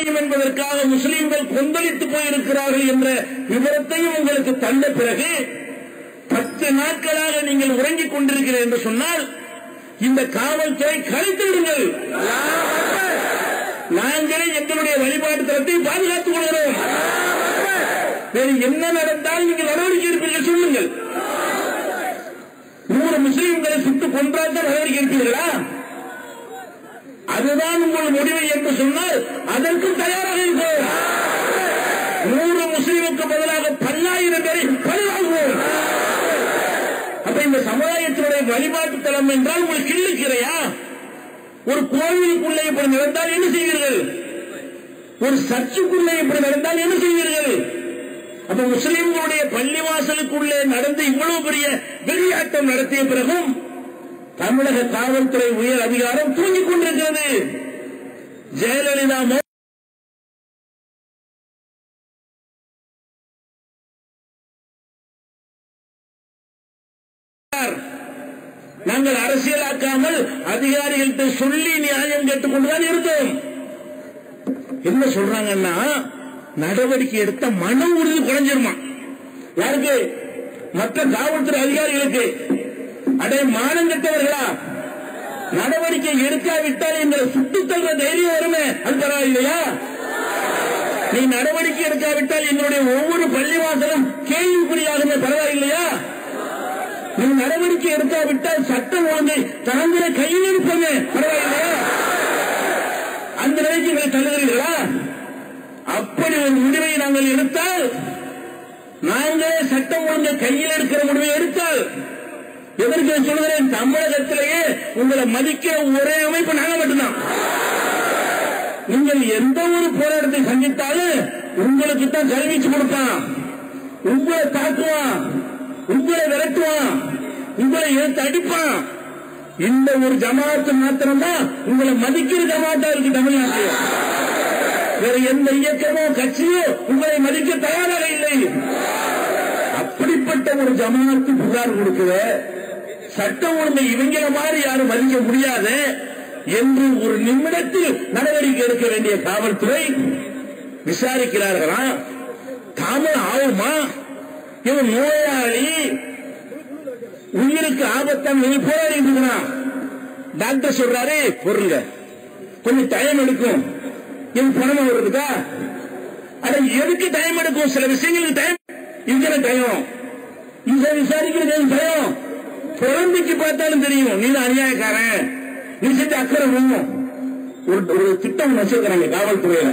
அடையும் என்பதற்காக முஸ்லீம்கள் கொந்தளித்து போயிருக்கிறார்கள் என்ற விவரத்தையும் உங்களுக்கு தந்த பிறகு பத்து நாட்களாக நீங்கள் உறங்கிக் கொண்டிருக்கிறீர்கள் என்று சொன்னால் இந்த காவல்துறை கலைத்து விடுங்கள். நாங்களே எங்களுடைய வழிபாட்டு தளத்தை பாதுகாத்துக் கொள்கிறோம். வேறு என்ன நடந்தாலும் நீங்கள் நடவடிக்கை எடுப்பீர்கள் சொல்லுங்கள். நூறு முஸ்லீம்களை சுட்டு கொன்றால் நடவடிக்கை எடுப்பீர்களா? அதுதான் உங்கள் முடிவு என்று சொன்னால் அதற்கு தயாராக இருக்கிறோம் நூறு முஸ்லிமுக்கு பதிலாக பல்லாயிரம் பேரை பழிவாங்குவோம். அப்ப இந்த சமுதாயத்தினுடைய வழிபாட்டு தளம் என்றால் உங்களுக்கு இல்லைக்கிறையா ஒரு கோவிலுக்குள்ளே இப்படி நடந்தால் என்ன செய்வீர்கள்? ஒரு சர்ச்சுக்குள்ளே இப்படி நடந்தால் என்ன செய்வீர்கள்? அப்ப முஸ்லிம்களுடைய பள்ளிவாசலுக்குள்ளே நடந்து இவ்வளவு பெரிய வெளியாட்டம் நடத்திய பிறகும் தமிழக காவல்துறை உயர் அதிகாரம் தூங்கிக் கொண்டிருக்கிறது. ஜெயலலிதா நாங்கள் அரசியலாக்காமல் அதிகாரிகள்கிட்ட சொல்லி நியாயம் கேட்டுக்கொண்டுதான் இருந்தோம். என்ன சொல்றாங்கன்னா நடவடிக்கை எடுத்த மன உறுதி குறைஞ்சிருமா? யாருக்கு? மற்ற காவல்துறை அதிகாரிகளுக்கு. அடே மானம் கெட்டவர்களா? நடவடிக்கை எடுக்காவிட்டால் எங்களை சுட்டுத் தள்ளுற தைரியம் வருமே? அது பரவாயில்லையா? நீ நடவடிக்கை எடுக்காவிட்டால் எங்களுடைய ஒவ்வொரு பள்ளிவாசலும் கேள்விக்குறியாகுமே பரவாயில்லையா? நீ நடவடிக்கை எடுக்காவிட்டால் சட்டம் ஒழுங்கை தாங்கிற கையில் இருப்பமே பரவாயில்லையா? அந்த நிலைக்கு எங்களை தள்ளுகிறீர்களா? அப்படி ஒரு முடிவை நாங்கள் எடுத்தால் நாங்களே சட்டம் ஒழுங்கை கையில் எடுக்கிற முடிவை எடுத்தால் எதற்கு சொல்கிறேன் தமிழகத்திலேயே உங்களை மதிக்கிற ஒரே அமைப்பு நாங்க மட்டும்தான். நீங்கள் எந்த ஒரு போராட்டத்தை சந்தித்தாலும் உங்களுக்கு தான் கல்விச்சு கொடுப்பான். உங்களை தாக்குவான். உங்களை விரட்டுவான். உங்களை எடுத்து அடிப்பான். இந்த ஒரு ஜமாத்து மாத்திரம்தான் உங்களை மதிக்கிற ஜமாத்தா இருக்கு தமிழ்நாட்டில். வேற எந்த இயக்கமோ கட்சியோ உங்களை மதிக்க தயாராக இல்லை. அப்படிப்பட்ட ஒரு ஜமாத்து புகார் கொடுக்குற சட்டம் ஒழுங்கு இவங்கள மாதிரி யாரும் மதிக்க முடியாது என்று ஒரு நிமிடத்தில் நடவடிக்கை எடுக்க வேண்டிய காவல்துறை விசாரிக்கிறார்களா? தாமல் ஆகுமா? இவன் நோயாளி. உயிருக்கு ஆபத்தான் நீ போராடிட்டு இருக்கிறான் டாக்டர் சொல்றாரு பொருங்க கொஞ்சம் டைம் எடுக்கும். இவன் பணம் வருதுக்கா அட எதுக்கு டைம் எடுக்கும்? சில விஷயங்களுக்கு டைம் இருக்கிற டைம் இதை விசாரிக்கிறது பயம்? குழந்தைக்கு பார்த்தாலும் தெரியும். நீ தான் அநியாயக்காரன். நீ செஞ்ச அக்கறை ஒரு ஒரு திட்டம் வச்சிருக்கிறாங்க காவல்துறையில.